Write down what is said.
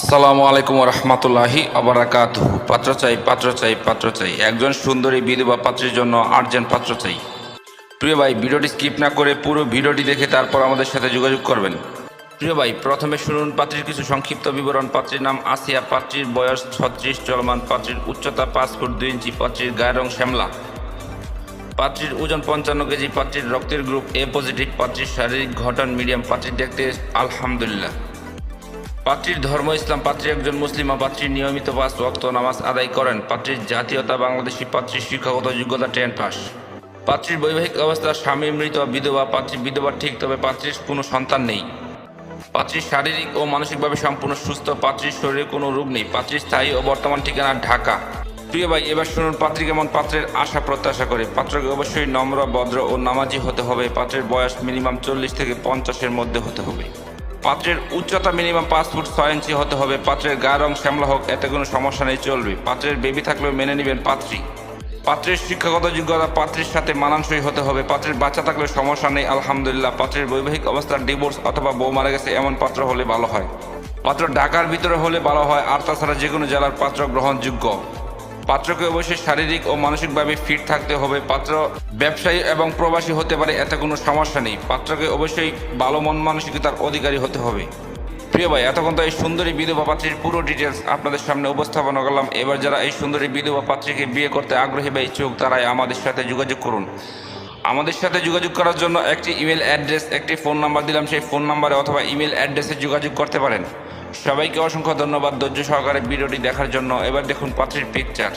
আসসালামু আলাইকুম রহমতুল্লাহি আবরাকাত পাত্র চাই পাত্র চাই পাত্র চাই। একজন সুন্দরী বিধবা পাত্রের জন্য আটজন পাত্র চাই। প্রিয় ভাই, ভিডিওটি স্কিপ না করে পুরো ভিডিওটি দেখে তারপর আমাদের সাথে যোগাযোগ করবেন। প্রিয় ভাই, প্রথমে শুনুন পাত্রীর কিছু সংক্ষিপ্ত বিবরণ। পাত্রীর নাম আসিয়া, পাত্রীর বয়স ছত্রিশ, চলমান পাত্রীর উচ্চতা পাঁচ ফুট দুই ইঞ্চি, পাত্রীর গায়ের রং শ্যামলা। পাত্রীর ওজন পঞ্চান্ন কেজি, পাত্রীর রক্তের গ্রুপ এ পজিটিভ, পাত্রীর শারীরিক ঘটন মিডিয়াম, পাত্রীর দেখতে আলহামদুলিল্লাহ। পাত্রীর ধর্ম ইসলাম, পাত্রী একজন মুসলিমা পাত্রী নিয়মিত পাঁচ ওয়াক্ত নামাজ আদায় করেন। পাত্রীর জাতীয়তা বাংলাদেশি, পাত্রীর শিক্ষাগত যোগ্যতা টেন পাস। পাত্রীর বৈবাহিক অবস্থা, স্বামী মৃত, বিধবা, পাত্রী বিধবা ঠিক, তবে পাত্রীর কোনো সন্তান নেই। পাত্রীর শারীরিক ও মানসিকভাবে সম্পূর্ণ সুস্থ, পাত্রীর শরীরে কোনো রোগ নেই। পাত্রীর স্থায়ী ও বর্তমান ঠিকানা ঢাকা। প্রিয় ভাই, এবার শুনুন পাত্রী কেমন পাত্রের আশা প্রত্যাশা করে। পাত্রকে অবশ্যই নম্র, ভদ্র ও নামাজি হতে হবে। পাত্রের বয়স মিনিমাম চল্লিশ থেকে পঞ্চাশের মধ্যে হতে হবে। পাত্রের উচ্চতা মিনিমাম পাঁচ ফুট ছয় ইঞ্চি হতে হবে। পাত্রের গা রং শ্যামলা হোক, এতে কোনো সমস্যা নেই, চলবে। পাত্রের বেবি থাকলেও মেনে নেবেন পাত্রী। পাত্রের শিক্ষাগত যোগ্যতা পাত্রের সাথে মানানসই হতে হবে। পাত্রের বাচ্চা থাকলে সমস্যা নেই, আলহামদুলিল্লাহ। পাত্রের বৈবাহিক অবস্থার ডিভোর্স অথবা বউ মারা গেছে, এমন পাত্র হলে ভালো হয়। পাত্র ঢাকার ভিতরে হলে ভালো হয়, আর তাছাড়া যে কোনো জেলার পাত্র গ্রহণযোগ্য। পাত্রকে অবশ্যই শারীরিক ও মানসিকভাবে ফিট থাকতে হবে। পাত্র ব্যবসায়ী এবং প্রবাসী হতে পারে, এতে কোনো সমস্যা নেই। পাত্রকে অবশ্যই ভালো মন মানসিকতার অধিকারী হতে হবে। প্রিয় ভাই, এতক্ষণ তো এই সুন্দরী বিধবা পাত্রীর পুরো ডিটেলস আপনাদের সামনে উপস্থাপন করলাম। এবার যারা এই সুন্দরী বিধবা পাত্রীকে বিয়ে করতে আগ্রহী বা ইচ্ছুক, তারাই আমাদের সাথে যোগাযোগ করুন। আমাদের সাথে যোগাযোগ করার জন্য একটি ইমেল অ্যাড্রেস, একটি ফোন নাম্বার দিলাম। সেই ফোন নাম্বারে অথবা ইমেল অ্যাড্রেসে যোগাযোগ করতে পারেন। সবাইকে অসংখ্য ধন্যবাদ ধৈর্য সহকারে ভিডিওটি দেখার জন্য। এবার দেখুন পাত্রীর পিকচার